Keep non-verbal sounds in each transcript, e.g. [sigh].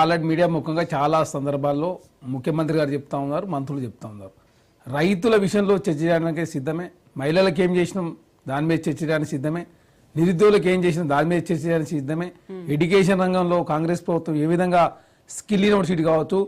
Already media ముఖంగా చాలా సందర్భాల్లో ముఖ్యమంత్రి గారు చెప్తా ఉన్నారు మంత్రులు చెప్తా ఉన్నారు. రైతుల విషయంలో చర్చ చేయడానికి సిద్ధమే. మహిళలకు ఏం చేసినాం దాని మీద చర్చ చేయడానికి సిద్ధమే. నిరుద్యోగులకు ఏం చేసినాం దాని మీద చర్చ చేయడానికి సిద్ధమే. ఎడ్యుకేషన్ రంగంలో కాంగ్రెస్ ప్రభుత్వం ఏ విధంగా స్కిల్ యూనివర్సిటీ కావచ్చు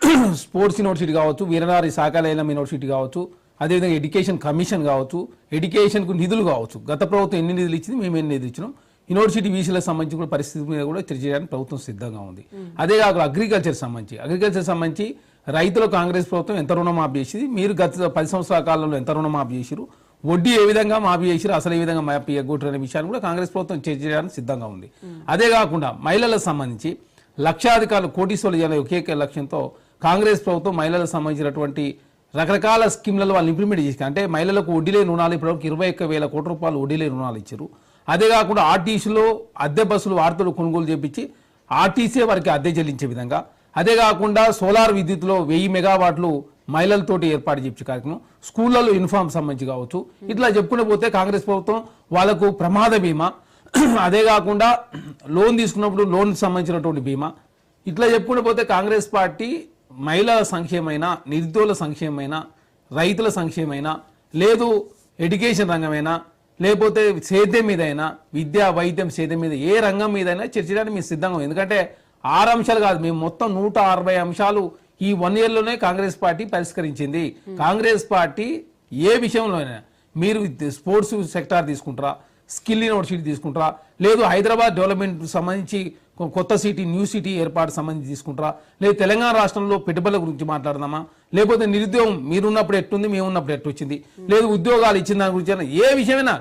[clears throat] స్పోర్ట్స్ యూనివర్సిటీ కావచ్చు వీరనారి శాఖాలయం యూనివర్సిటీ కావచ్చు అదేవిధంగా ఎడ్యుకేషన్ కమిషన్ కావచ్చు ఎడ్యుకేషన్కు నిధులు కావచ్చు. గత ప్రభుత్వం ఎన్ని నిధులు ఇచ్చింది మేము ఎన్ని నిధులు ఇచ్చినాం. యూనివర్సిటీ వీసీలకు సంబంధించి కూడా పరిస్థితి మీద కూడా చర్చ చేయడానికి ప్రభుత్వం సిద్ధంగా ఉంది. అదే కాకుండా అగ్రికల్చర్ సంబంధించి అగ్రికల్చర్ సంబంధించి రైతులు కాంగ్రెస్ ప్రభుత్వం ఎంత రుణం మాఫీ చేసింది? మీరు గత పది సంవత్సరాల కాలంలో ఎంత రుణం మాఫీ చేసిరు వడ్డీ ఏ విధంగా మాఫీ చేసిరు అసలు ఏ విధంగా మాఫీ ఎగ్గొట్టారు అనే విషయాన్ని కూడా కాంగ్రెస్ ప్రభుత్వం చర్చ చేయడానికి సిద్ధంగా ఉంది. అదే కాకుండా మహిళలకు సంబంధించి లక్షాధికారులు కోటీశ్వరులు చేయాలి ఒకే లక్ష్యంతో కాంగ్రెస్ ప్రభుత్వం మహిళలకు సంబంధించినటువంటి రకరకాల స్కీమ్లలో వాళ్ళు ఇంప్లిమెంట్ చేసి అంటే మహిళలకు వడ్డీ లేని రుణాలు ఇప్పటివరకు ఇరవై ఒక్క వేల కోట్ల రూపాయలు వడ్డీ లేని రుణాలు ఇచ్చారు అదే కాకుండా ఆర్టీసీలో అద్దె బస్సులు వార్తలు కొనుగోలు చేపించి ఆర్టీసీ వారికి అద్దె చెల్లించే విధంగా. అదే కాకుండా సోలార్ విద్యుత్లో వెయ్యి మెగావాట్లు మహిళలతోటి ఏర్పాటు చేపించే కార్యక్రమం. స్కూళ్ళలో యూనిఫామ్ సంబంధించి కావచ్చు. ఇట్లా చెప్పుకుని పోతే కాంగ్రెస్ ప్రభుత్వం వాళ్ళకు ప్రమాద బీమా. అదే కాకుండా లోన్ తీసుకున్నప్పుడు లోన్ సంబంధించినటువంటి బీమా. ఇట్లా చెప్పుకుంటూ పోతే కాంగ్రెస్ పార్టీ మహిళల సంక్షేమైన నిరుద్యోగుల సంక్షేమైన రైతుల సంక్షేమైన లేదు ఎడ్యుకేషన్ రంగమైనా లేకపోతే సేద్యం మీదైనా విద్య వైద్యం సేద్యం మీద ఏ రంగం మీదైనా చర్చించడానికి మేము సిద్ధంగా ఎందుకంటే ఆరు అంశాలు కాదు మేము మొత్తం నూట అరవై అంశాలు ఈ వన్ ఇయర్లోనే కాంగ్రెస్ పార్టీ పరిష్కరించింది. కాంగ్రెస్ పార్టీ ఏ విషయంలోనైనా మీరు స్పోర్ట్స్ సెక్టార్ తీసుకుంటారా స్కిల్ యూనివర్సిటీ తీసుకుంటారా లేదు హైదరాబాద్ డెవలప్మెంట్ సంబంధించి కొత్త సిటీ న్యూ సిటీ ఏర్పాటు సంబంధించి తీసుకుంటారా లేదు తెలంగాణ రాష్ట్రంలో పెట్టుబడుల గురించి మాట్లాడదామా లేకపోతే నిరుద్యోగం మీరున్నప్పుడు ఎట్టుంది మేము ఉన్నప్పుడు ఎట్టు వచ్చింది? లేదు ఉద్యోగాలు ఇచ్చిన దాని గురించి ఏ విషయమైనా